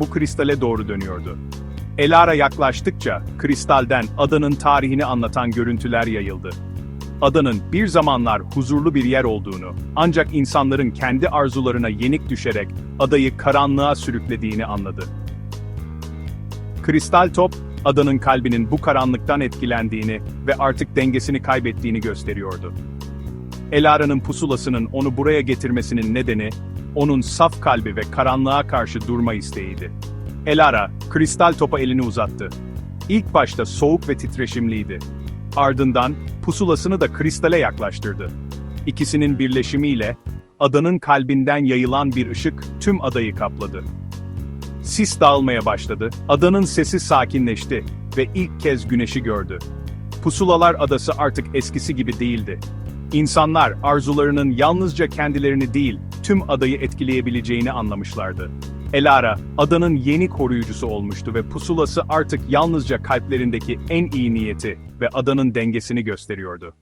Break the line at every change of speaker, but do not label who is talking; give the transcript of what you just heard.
bu kristale doğru dönüyordu. Elara yaklaştıkça kristalden adanın tarihini anlatan görüntüler yayıldı. Adanın bir zamanlar huzurlu bir yer olduğunu, ancak insanların kendi arzularına yenik düşerek adayı karanlığa sürüklediğini anladı. Kristal top, adanın kalbinin bu karanlıktan etkilendiğini ve artık dengesini kaybettiğini gösteriyordu. Elara'nın pusulasının onu buraya getirmesinin nedeni, onun saf kalbi ve karanlığa karşı durma isteğiydi. Elara, kristal topa elini uzattı. İlk başta soğuk ve titreşimliydi. Ardından, pusulasını da kristale yaklaştırdı. İkisinin birleşimiyle, adanın kalbinden yayılan bir ışık tüm adayı kapladı. Sis dağılmaya başladı, adanın sesi sakinleşti ve ilk kez güneşi gördü. Pusulalar adası artık eskisi gibi değildi. İnsanlar arzularının yalnızca kendilerini değil, tüm adayı etkileyebileceğini anlamışlardı. Elara, adanın yeni koruyucusu olmuştu ve pusulası artık yalnızca kalplerindeki en iyi niyeti ve adanın dengesini gösteriyordu.